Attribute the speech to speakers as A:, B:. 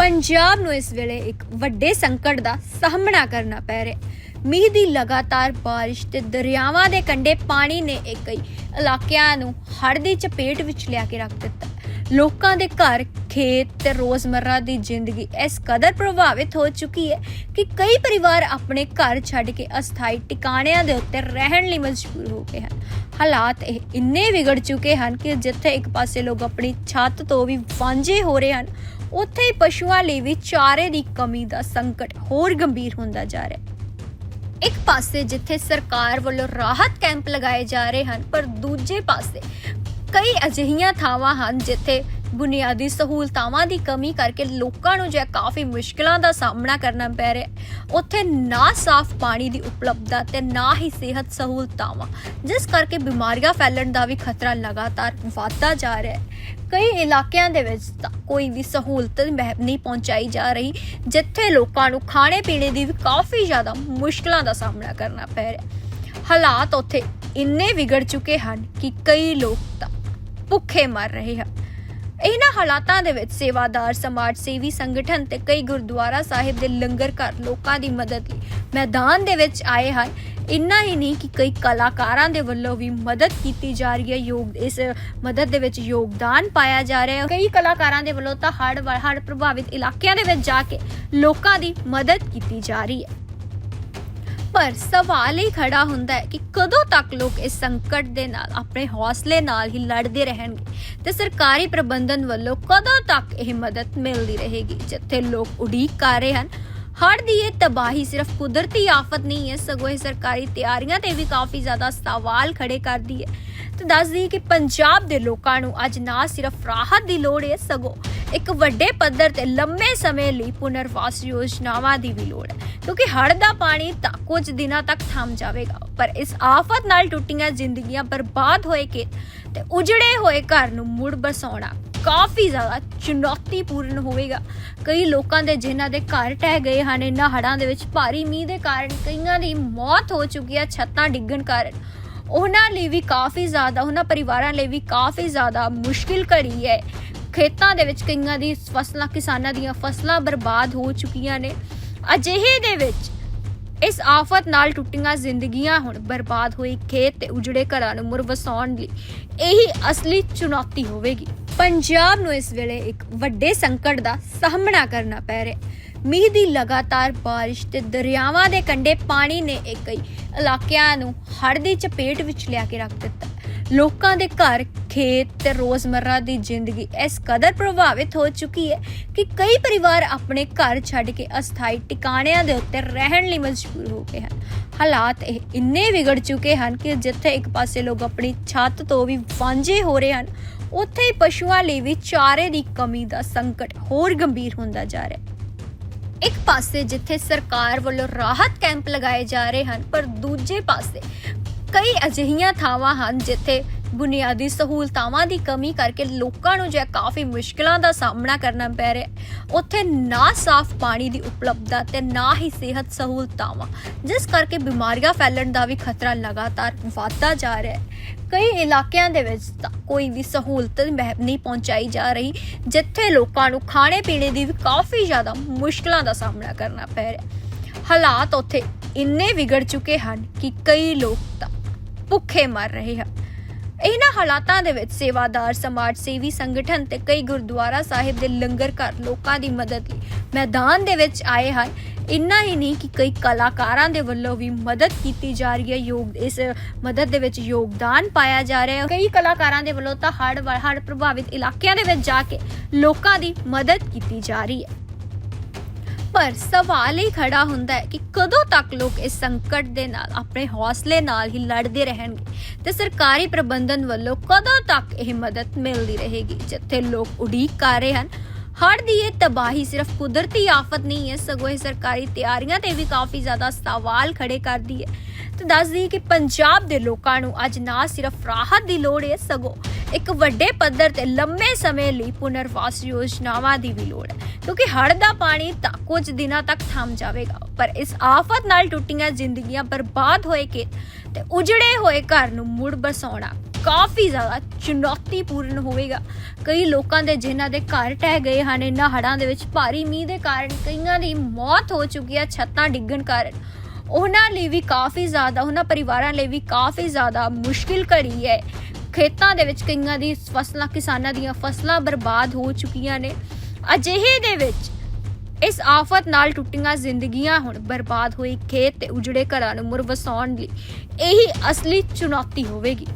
A: ਪੰਜਾਬ ਨੂੰ ਇਸ ਵੇਲੇ ਇੱਕ ਵੱਡੇ ਸੰਕਟ ਦਾ ਸਾਹਮਣਾ ਕਰਨਾ ਪੈ ਰਿਹਾ ਹੈ। ਮੀਂਹ ਦੀ ਲਗਾਤਾਰ ਬਾਰਿਸ਼ ਤੇ ਦਰਿਆਵਾਂ ਦੇ ਕੰਢੇ ਪਾਣੀ ਨੇ ਕਈ ਇਲਾਕਿਆਂ ਨੂੰ ਹੜ੍ਹ ਦੀ ਚਪੇਟ ਵਿੱਚ ਲਿਆ ਕੇ ਰੱਖ ਦਿੱਤਾ ਲੋਕਾਂ ਦੇ ਘਰ, ਖੇਤ ਤੇ ਰੋਜ਼ਮਰਰਾ ਦੀ ਜ਼ਿੰਦਗੀ ਇਸ ਕਦਰ ਪ੍ਰਭਾਵਿਤ ਹੋ ਚੁੱਕੀ ਹੈ ਕਿ ਕਈ ਪਰਿਵਾਰ ਆਪਣੇ ਘਰ ਛੱਡ ਕੇ ਅਸਥਾਈ ਟਿਕਾਣਿਆਂ ਦੇ ਉੱਤੇ ਰਹਿਣ ਲਈ ਮਜਬੂਰ ਹੋ ਗਏ ਹਨ। ਹਾਲਾਤ ਇਹ ਇੰਨੇ ਵਿਗੜ ਚੁੱਕੇ ਹਨ ਕਿ ਜਿੱਥੇ ਇੱਕ ਪਾਸੇ ਲੋਕ ਆਪਣੀ ਛੱਤ ਤੋਂ ਵੀ ਵਾਂਝੇ ਹੋ ਰਹੇ ਹਨ ਉੱਥੇ ਹੀ ਪਸ਼ੂਆਂ ਲਈ ਵੀ ਚਾਰੇ ਦੀ ਕਮੀ ਦਾ ਸੰਕਟ ਹੋਰ ਗੰਭੀਰ ਹੁੰਦਾ ਜਾ ਰਿਹਾ ਹੈ। ਇੱਕ ਪਾਸੇ ਜਿੱਥੇ ਸਰਕਾਰ ਵੱਲੋਂ ਰਾਹਤ ਕੈਂਪ ਲਗਾਏ ਜਾ ਰਹੇ ਹਨ, ਪਰ ਦੂਜੇ ਪਾਸੇ ਕਈ ਅਜਿਹੀਆਂ ਥਾਵਾਂ ਹਨ ਜਿੱਥੇ ਬੁਨਿਆਦੀ ਸਹੂਲਤਾਵਾਂ ਦੀ ਕਮੀ ਕਰਕੇ ਲੋਕਾਂ ਨੂੰ ਜੇ ਕਾਫੀ ਮੁਸ਼ਕਲਾਂ ਦਾ ਸਾਹਮਣਾ ਕਰਨਾ ਪੈ ਰਿਹਾ ਉੱਥੇ ਨਾ ਸਾਫ਼ ਪਾਣੀ ਦੀ ਉਪਲਬਧਤਾ ਤੇ ਨਾ ਹੀ ਸਿਹਤ ਸਹੂਲਤਾਵਾਂ, ਜਿਸ ਕਰਕੇ ਬਿਮਾਰੀਆਂ ਫੈਲਣ ਦਾ ਵੀ ਖਤਰਾ ਲਗਾਤਾਰ ਵਧਦਾ ਜਾ ਰਿਹਾ ਹੈ। ਕਈ ਇਲਾਕਿਆਂ ਦੇ ਵਿੱਚ ਤਾਂ ਕੋਈ ਵੀ ਸਹੂਲਤ ਮਹਿ- ਨਹੀਂ ਪਹੁੰਚਾਈ ਜਾ ਰਹੀ, ਜਿੱਥੇ ਲੋਕਾਂ ਨੂੰ ਖਾਣੇ ਪੀਣੇ ਦੀ ਵੀ ਕਾਫੀ ਜ਼ਿਆਦਾ ਮੁਸ਼ਕਲਾਂ ਦਾ ਸਾਹਮਣਾ ਕਰਨਾ ਪੈ ਰਿਹਾ ਹਾਲਾਤ ਉੱਥੇ ਇੰਨੇ ਵਿਗੜ ਚੁੱਕੇ ਹਨ ਕਿ ਕਈ ਲੋਕ ਤਾਂ ਭੁੱਖੇ ਮਰ ਰਹੇ ਹਨ। ਇਹਨਾਂ ਹਾਲਾਤਾਂ ਦੇ ਵਿੱਚ ਸੇਵਾਦਾਰ ਸਮਾਜ ਸੇਵੀ ਸੰਗਠਨ ਤੇ ਕਈ ਗੁਰਦੁਆਰਾ ਸਾਹਿਬ ਦੇ ਲੰਗਰ ਘਰ ਲੋਕਾਂ ਦੀ ਮਦਦ ਲਈ ਮੈਦਾਨ ਦੇ ਵਿੱਚ ਆਏ ਹਨ। ਇੰਨਾ ਹੀ ਨਹੀਂ ਕਿ ਕਈ ਕਲਾਕਾਰਾਂ ਦੇ ਵੱਲੋਂ ਵੀ ਮਦਦ ਕੀਤੀ ਜਾ ਰਹੀ ਹੈ। ਯੋਗ, ਇਸ ਮਦਦ ਦੇ ਵਿੱਚ ਯੋਗਦਾਨ ਪਾਇਆ ਜਾ ਰਿਹਾ ਹੈ। ਕਈ ਕਲਾਕਾਰਾਂ ਦੇ ਵੱਲੋਂ ਤਾਂ ਹੜ੍ਹ ਹੜ੍ਹ ਪ੍ਰਭਾਵਿਤ ਇਲਾਕਿਆਂ ਦੇ ਵਿੱਚ ਜਾ ਕੇ ਲੋਕਾਂ ਦੀ ਮਦਦ ਕੀਤੀ ਜਾ ਰਹੀ ਹੈ। ਪਰ ਸਵਾਲ ਹੀ ਖੜਾ ਹੁੰਦਾ ਹੈ ਕਿ ਕਦੋਂ ਤੱਕ ਲੋਕ ਇਸ ਸੰਕਟ ਦੇ ਨਾਲ, ਆਪਣੇ ਹੌਸਲੇ ਨਾਲ ਹੀ ਲੜਦੇ ਰਹਿਣਗੇ ਤੇ ਸਰਕਾਰੀ ਪ੍ਰਬੰਧਨ ਵੱਲੋਂ ਕਦੋਂ ਤੱਕ ਇਹ ਮਦਦ ਮਿਲਦੀ ਰਹੇਗੀ? ਜਿੱਥੇ ਲੋਕ ਉਡੀਕ ਕਰ ਰਹੇ ਹਨ, ਹੜ੍ਹ ਦੀ ਇਹ ਤਬਾਹੀ ਸਿਰਫ ਕੁਦਰਤੀ ਆਫਤ ਨਹੀਂ ਹੈ, ਸਗੋਂ ਇਹ ਸਰਕਾਰੀ ਤਿਆਰੀਆਂ ਤੇ ਵੀ ਕਾਫੀ ਜ਼ਿਆਦਾ ਸਵਾਲ ਖੜੇ ਕਰਦੀ ਹੈ। ਤੇ ਦੱਸਦੀ ਕਿ ਪੰਜਾਬ ਦੇ ਲੋਕਾਂ ਨੂੰ ਅੱਜ ਨਾ ਸਿਰਫ ਰਾਹਤ ਦੀ ਲੋੜ ਹੈ, ਸਗੋਂ ਇੱਕ ਵੱਡੇ ਪੱਧਰ ਤੇ ਲੰਮੇ ਸਮੇਂ ਲਈ ਪੁਨਰਵਾਸ ਯੋਜਨਾਵਾਂ ਦੀ ਵੀ ਲੋੜ ਹੈ। ਕਿਉਂਕਿ ਹੜ੍ਹ ਦਾ ਪਾਣੀ ਤਾਂ ਕੁਝ ਦਿਨਾਂ ਤੱਕ ਥੰਮ ਜਾਵੇਗਾ। ਪਰ ਇਸ ਆਫਤ ਨਾਲ ਟੁੱਟੀਆਂ ਜ਼ਿੰਦਗੀਆਂ ਬਰਬਾਦ ਹੋਏ ਖੇਤ ਤੇ ਉਜੜੇ ਹੋਏ ਘਰ ਨੂੰ ਮੁੜ ਬਸਾਉਣਾ ਕਾਫੀ ਜ਼ਿਆਦਾ ਚੁਣੌਤੀਪੂਰਨ ਹੋਵੇਗਾ। ਕਈ ਲੋਕਾਂ ਦੇ ਜਿਨ੍ਹਾਂ ਦੇ ਘਰ ਟਹਿ ਗਏ ਹਨ ਇਹਨਾਂ ਹੜ੍ਹਾਂ ਦੇ ਵਿੱਚ ਭਾਰੀ ਮੀਂਹ ਦੇ ਕਾਰਨ ਕਈਆਂ ਦੀ ਮੌਤ ਹੋ ਚੁੱਕੀ ਹੈ ਛੱਤਾਂ ਡਿੱਗਣ ਕਾਰਨ। ਉਹਨਾਂ ਲਈ ਵੀ ਕਾਫੀ ਜ਼ਿਆਦਾ, ਉਹਨਾਂ ਪਰਿਵਾਰਾਂ ਲਈ ਵੀ ਕਾਫੀ ਜ਼ਿਆਦਾ ਮੁਸ਼ਕਿਲ ਘੜੀ ਹੈ। ਖੇਤਾਂ ਦੇ ਵਿੱਚ ਕਈਆਂ ਦੀ ਫਸਲਾਂ, ਕਿਸਾਨਾਂ ਦੀਆਂ ਫਸਲਾਂ ਬਰਬਾਦ ਹੋ ਚੁੱਕੀਆਂ ਨੇ। ਅਜਿਹੇ ਦੇ ਵਿੱਚ ਇਸ ਆਫਤ ਨਾਲ ਟੁੱਟੀਆਂ ਜ਼ਿੰਦਗੀਆਂ ਹੁਣ ਬਰਬਾਦ ਹੋਈ, ਖੇਤ ਤੇ ਉਜੜੇ ਘਰਾਂ ਨੂੰ ਮੁੜ ਵਸਾਉਣ ਲਈ ਇਹੀ ਅਸਲੀ ਚੁਣੌਤੀ ਹੋਵੇਗੀ। ਪੰਜਾਬ ਨੂੰ ਇਸ ਵੇਲੇ ਇੱਕ ਵੱਡੇ ਸੰਕਟ ਦਾ ਸਾਹਮਣਾ ਕਰਨਾ ਪੈ ਰਿਹਾ ਮੀਂਹ ਦੀ ਲਗਾਤਾਰ ਬਾਰਿਸ਼ ਤੇ ਦਰਿਆਵਾਂ ਦੇ ਕੰਢੇ ਪਾਣੀ ਨੇ ਕਈ ਇਲਾਕਿਆਂ ਨੂੰ ਹੜ੍ਹ ਦੀ ਚਪੇਟ ਵਿੱਚ ਲਿਆ ਕੇ ਰੱਖ ਦਿੱਤਾ। ਲੋਕਾਂ ਦੇ ਘਰ, ਖੇਤ ਤੇ ਰੋਜ਼ਮਰਰਾ ਦੀ ਜ਼ਿੰਦਗੀ ਇਸ ਕਦਰ ਪ੍ਰਭਾਵਿਤ ਹੋ ਚੁੱਕੀ ਹੈ ਕਿ ਕਈ ਪਰਿਵਾਰ ਆਪਣੇ ਘਰ ਛੱਡ ਕੇ ਅਸਥਾਈ ਟਿਕਾਣਿਆਂ ਦੇ ਉੱਤੇ ਰਹਿਣ ਲਈ ਮਜਬੂਰ ਹੋ ਗਏ ਹਨ। ਹਾਲਾਤ ਇਹ ਇੰਨੇ ਵਿਗੜ ਚੁੱਕੇ ਹਨ ਕਿ ਜਿੱਥੇ ਇੱਕ ਪਾਸੇ ਲੋਕ ਆਪਣੀ ਛੱਤ ਤੋਂ ਵੀ ਵਾਂਝੇ ਹੋ ਰਹੇ ਹਨ, ਉੱਥੇ ਹੀ ਪਸ਼ੂਆਂ ਲਈ ਵੀ ਚਾਰੇ ਦੀ ਕਮੀ ਦਾ ਸੰਕਟ ਹੋਰ ਗੰਭੀਰ ਹੁੰਦਾ ਜਾ ਰਿਹਾ ਹੈ। ਇੱਕ ਪਾਸੇ ਜਿੱਥੇ ਸਰਕਾਰ ਵੱਲੋਂ ਰਾਹਤ ਕੈਂਪ ਲਗਾਏ ਜਾ ਰਹੇ ਹਨ, ਪਰ ਦੂਜੇ ਪਾਸੇ ਕਈ ਅਜਿਹੀਆਂ ਥਾਵਾਂ ਹਨ ਜਿੱਥੇ ਬੁਨਿਆਦੀ ਸਹੂਲਤਾਵਾਂ ਦੀ ਕਮੀ ਕਰਕੇ ਲੋਕਾਂ ਨੂੰ ਜੇ ਕਾਫੀ ਮੁਸ਼ਕਲਾਂ ਦਾ ਸਾਹਮਣਾ ਕਰਨਾ ਪੈ ਰਿਹਾ ਉੱਥੇ ਨਾ ਸਾਫ਼ ਪਾਣੀ ਦੀ ਉਪਲਬਧਤਾ ਤੇ ਨਾ ਹੀ ਸਿਹਤ ਸਹੂਲਤਾਵਾਂ, ਜਿਸ ਕਰਕੇ ਬਿਮਾਰੀਆਂ ਫੈਲਣ ਦਾ ਵੀ ਖਤਰਾ ਲਗਾਤਾਰ ਵਧਦਾ ਜਾ ਰਿਹਾ ਹੈ। ਕਈ ਇਲਾਕਿਆਂ ਦੇ ਵਿੱਚ ਤਾਂ ਕੋਈ ਵੀ ਸਹੂਲਤ ਮਹਿ- ਨਹੀਂ ਪਹੁੰਚਾਈ ਜਾ ਰਹੀ, ਜਿੱਥੇ ਲੋਕਾਂ ਨੂੰ ਖਾਣੇ ਪੀਣੇ ਦੀ ਵੀ ਕਾਫੀ ਜ਼ਿਆਦਾ ਮੁਸ਼ਕਲਾਂ ਦਾ ਸਾਹਮਣਾ ਕਰਨਾ ਪੈ ਰਿਹਾ ਹਾਲਾਤ ਉੱਥੇ ਇੰਨੇ ਵਿਗੜ ਚੁੱਕੇ ਹਨ ਕਿ ਕਈ ਲੋਕ ਤਾਂ ਭੁੱਖੇ ਮਰ ਰਹੇ ਹਨ। ਇਹਨਾਂ ਹਾਲਾਤਾਂ ਦੇ ਵਿੱਚ ਸੇਵਾਦਾਰ ਸਮਾਜ ਸੇਵੀ ਸੰਗਠਨ ਤੇ ਕਈ ਗੁਰਦੁਆਰਾ ਸਾਹਿਬ ਦੇ ਲੰਗਰ ਘਰ ਲੋਕਾਂ ਦੀ ਮਦਦ ਲਈ ਮੈਦਾਨ ਦੇ ਵਿੱਚ ਆਏ ਹਨ। ਇੰਨਾ ਹੀ ਨਹੀਂ ਕਿ ਕਈ ਕਲਾਕਾਰਾਂ ਦੇ ਵੱਲੋਂ ਵੀ ਮਦਦ ਕੀਤੀ ਜਾ ਰਹੀ ਹੈ। ਯੋਗ, ਇਸ ਮਦਦ ਦੇ ਵਿੱਚ ਯੋਗਦਾਨ ਪਾਇਆ ਜਾ ਰਿਹਾ ਹੈ। ਕਈ ਕਲਾਕਾਰਾਂ ਦੇ ਵੱਲੋਂ ਤਾਂ ਹੜ੍ਹ ਹੜ੍ਹ ਪ੍ਰਭਾਵਿਤ ਇਲਾਕਿਆਂ ਦੇ ਵਿੱਚ ਜਾ ਕੇ ਲੋਕਾਂ ਦੀ ਮਦਦ ਕੀਤੀ ਜਾ ਰਹੀ ਹੈ। ਪਰ ਸਵਾਲ ਹੀ ਖੜਾ ਹੁੰਦਾ ਹੈ ਕਿ ਕਦੋਂ ਤੱਕ ਲੋਕ ਇਸ ਸੰਕਟ ਦੇ ਨਾਲ, ਆਪਣੇ ਹੌਸਲੇ ਨਾਲ ਹੀ ਲੜਦੇ ਰਹਿਣਗੇ ਤੇ ਸਰਕਾਰੀ ਪ੍ਰਬੰਧਨ ਵੱਲੋਂ ਕਦੋਂ ਤੱਕ ਇਹ ਮਦਦ ਮਿਲਦੀ ਰਹੇਗੀ? ਜਿੱਥੇ ਲੋਕ ਉਡੀਕ ਕਰ ਰਹੇ ਹਨ, ਹੜ੍ਹ ਦੀ ਇਹ ਤਬਾਹੀ ਸਿਰਫ ਕੁਦਰਤੀ ਆਫਤ ਨਹੀਂ ਹੈ, ਸਗੋਂ ਇਹ ਸਰਕਾਰੀ ਤਿਆਰੀਆਂ ਤੇ ਵੀ ਕਾਫੀ ਜ਼ਿਆਦਾ ਸਵਾਲ ਖੜੇ ਕਰਦੀ ਹੈ। ਤੇ ਦੱਸਦੀ ਕਿ ਪੰਜਾਬ ਦੇ ਲੋਕਾਂ ਨੂੰ ਅੱਜ ਨਾ ਸਿਰਫ ਰਾਹਤ ਦੀ ਲੋੜ ਹੈ, ਸਗੋਂ ਇੱਕ ਵੱਡੇ ਪੱਧਰ ਤੇ ਲੰਮੇ ਸਮੇਂ ਲਈ ਪੁਨਰਵਾਸ ਯੋਜਨਾਵਾਂ ਦੀ ਵੀ ਲੋੜ ਹੈ। ਕਿਉਂਕਿ ਹੜ੍ਹ ਦਾ ਪਾਣੀ ਤਾਂ ਕੁਝ ਦਿਨਾਂ ਤੱਕ ਥੰਮ ਜਾਵੇਗਾ। ਪਰ ਇਸ ਆਫਤ ਨਾਲ ਟੁੱਟੀਆਂ ਜ਼ਿੰਦਗੀਆਂ ਬਰਬਾਦ ਹੋਏ ਖੇਤ ਤੇ ਉਜੜੇ ਹੋਏ ਘਰ ਨੂੰ ਮੁੜ ਬਸਾਉਣਾ ਕਾਫੀ ਜ਼ਿਆਦਾ ਚੁਣੌਤੀਪੂਰਨ ਹੋਵੇਗਾ। ਕਈ ਲੋਕਾਂ ਦੇ ਜਿਨ੍ਹਾਂ ਦੇ ਘਰ ਟਹਿ ਗਏ ਹਨ ਇਹਨਾਂ ਹੜ੍ਹਾਂ ਦੇ ਵਿੱਚ ਭਾਰੀ ਮੀਂਹ ਦੇ ਕਾਰਨ ਕਈਆਂ ਦੀ ਮੌਤ ਹੋ ਚੁੱਕੀ ਹੈ ਛੱਤਾਂ ਡਿੱਗਣ ਕਾਰਨ। ਉਹਨਾਂ ਲਈ ਵੀ ਕਾਫੀ ਜ਼ਿਆਦਾ, ਉਹਨਾਂ ਪਰਿਵਾਰਾਂ ਲਈ ਵੀ ਕਾਫੀ ਜ਼ਿਆਦਾ ਮੁਸ਼ਕਿਲ ਘੜੀ ਹੈ। ਖੇਤਾਂ ਦੇ ਵਿੱਚ ਕਈਆਂ ਦੀ ਫਸਲਾਂ, ਕਿਸਾਨਾਂ ਦੀਆਂ ਫਸਲਾਂ ਬਰਬਾਦ ਹੋ ਚੁੱਕੀਆਂ ਨੇ। ਅਜਿਹੇ ਦੇ ਵਿੱਚ ਇਸ ਆਫਤ ਨਾਲ ਟੁੱਟੀਆਂ ਜ਼ਿੰਦਗੀਆਂ ਹੁਣ ਬਰਬਾਦ ਹੋਈ ਖੇਤ ਤੇ ਉਜੜੇ ਘਰਾਂ ਨੂੰ ਮੁਰ ਵਸਾਉਣ ਲਈ ਇਹੀ ਅਸਲੀ ਚੁਣੌਤੀ ਹੋਵੇਗੀ।